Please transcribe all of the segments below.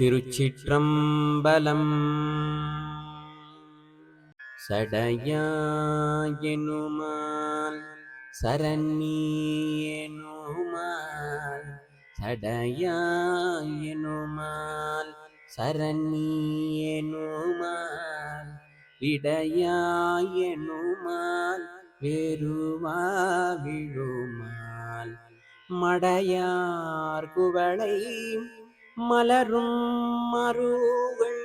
திருச்சிற்றம்பலம். சடையாயனுமால் சரண்யனுமால் சடையாயனுமால் சரண்யனுமால் விடையாயனுமால் வேறுவா விழுமால் மடையார் குவளை மலரும் மருகள்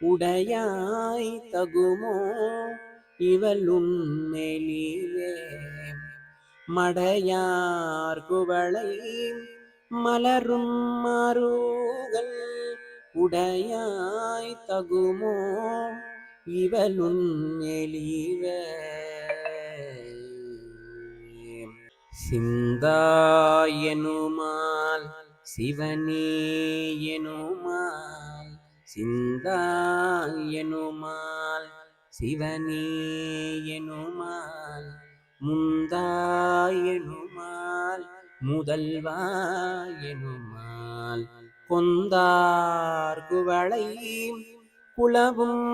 உடையாய் தகுமோ? இவளும் உண்மெலிவே மடையார் குவளை மலரும் மருகள் உடையாய் தகுமோ? இவளும் எளிவே சிந்தாயனுமால் சிவனேயனுமால் சிந்தாயனுமால் சிவனேயனுமால் முந்தாயனுமால் முதல்வாயனுமால் கொந்தார் குவளை குளவும்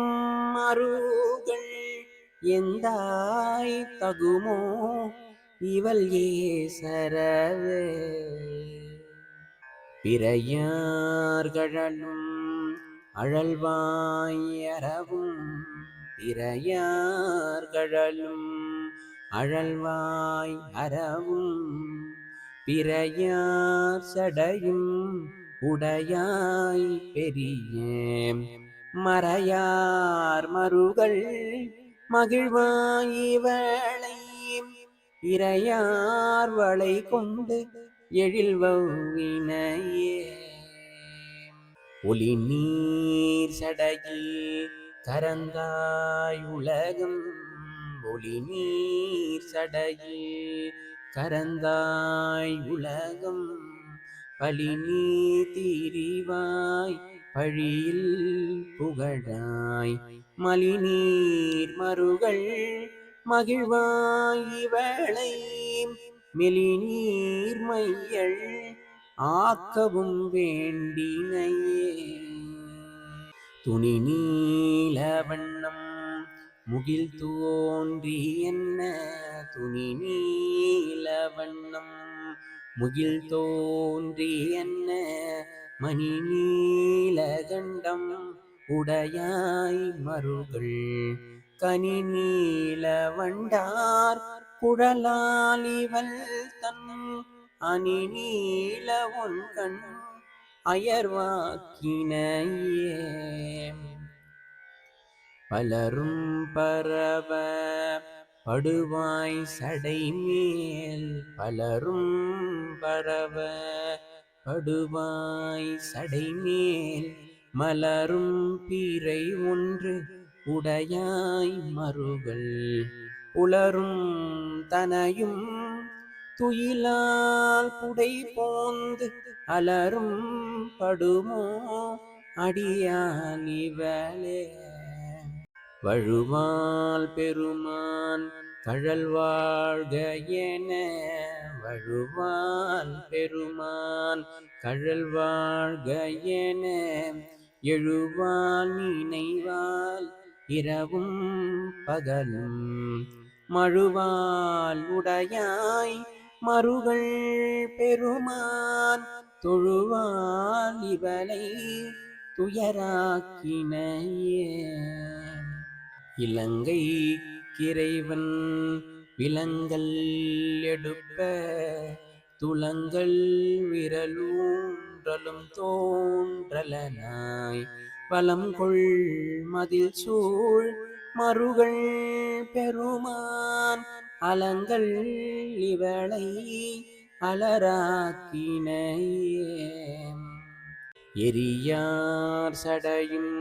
மருகள் எந்தாய் தகுமோ இவள் ஏ சரவே. பிறையார்கழலும் அழல்வாயரவும் பிறையார்கழலும் அழல்வாய் அறவும் பிறையார் சடையும் உடையாய் பெரிய மறையார் மருகள் மகிழ்வாய் மகிழ்வாயிவளை இறையார் வளை கொண்டு எழில்வவினையே ஒளி நீர் சடையில் கரந்தாய் உலகம். ஒளி நீர் சடையில் கரந்தாய் உலகம். பழி நீ தீரிவாய் பழியில் புகழாய். மலிநீர் மருகள் மகிழ்வாய் இவளை மெலிநீர் மையள் ஆக்கவும் வேண்டினையே. துணி நீல வண்ணம் முகில் தோன்றி என்ன? துணி நீல வண்ணம் முகில் தோன்றி என்ன? மணி நீல கண்டம் உடையாய் மருகள் கனி நீல வண்டார் குழலாலிவள் தன் அணி நீல ஒன் கண் அயர்வாக்கினையே. பலரும் பரவ படுவாய் சடை மேல் பலரும் பரவ படுவாய் சடை மேல் மலரும் பீரை ஒன்று உடையாய் மறுகள் புலரும் தனையும் துயிலால் புடை போந்து அலரும் படுமோ அடியாலிவலே வழுவால் பெருமான் கழல் வாழ்க என வழுவால் பெருமான் கழல் வாழ்க என எழுவால் நினைவால் இரவும் பகலும் மழுவால் உடையாய் மருகள் பெருமான் தொழுவால் இவனை துயராக்கினையே. இலங்கை கிரைவன் விலங்கல் எடுப்ப துலங்கள் விரலூன்றலும் தோன்றலனாய் வலம் கொள் மதில் சூழ் மருகள் பெருமான் அலங்கள் இவளை அலராக்கினையே எரியார் சடையும்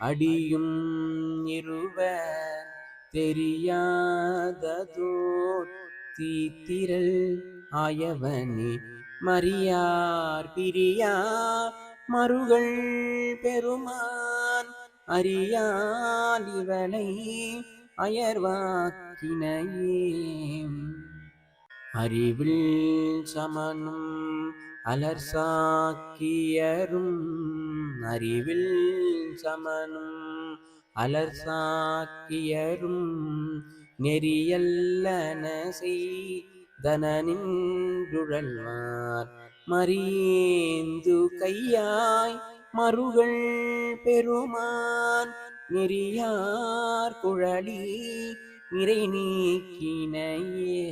அடியும் இருவ தெரியாததோர் தீத்திரல் ஆயவனே மரியார் பிரியார் மருகள் பெருமான் அறியால் இவனை அயர்வாக்கினையே. அறிவில் சமனும் அலர்சாக்கியரும் அறிவில் சமனும் அலர் சாக்கியரும் நெறியல்லன தனனின்றுழல்வார் மறியேந்து கையாய் மருகள் பெருமான் நெறியார் குழலி நிறை நீக்கினையே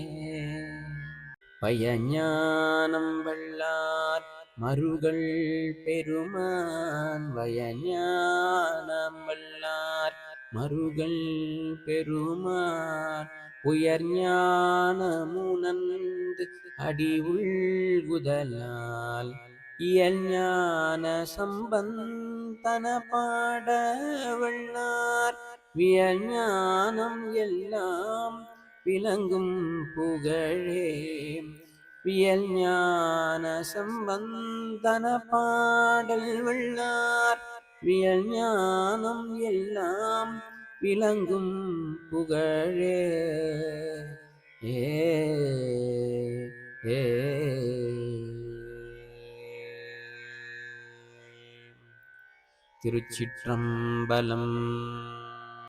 பயஞானம் வல்லார் மருகள் பெருமான் பயஞான மருகள் மறுகள் பெருமான் உயர் ஞானமுனந்து அடி உள்குதலால் இயல் ஞான சம்பந்தன பாட வல்லார் வியல் ஞானம் எல்லாம் விளங்கும் புகழே. வியல் ஞான சம்பந்தன பாடல் வல்லார் வியல் ஞானம் எல்லாம் விளங்கும் புகழே. ஏ ஏ. திருச்சிற்றம்பலம்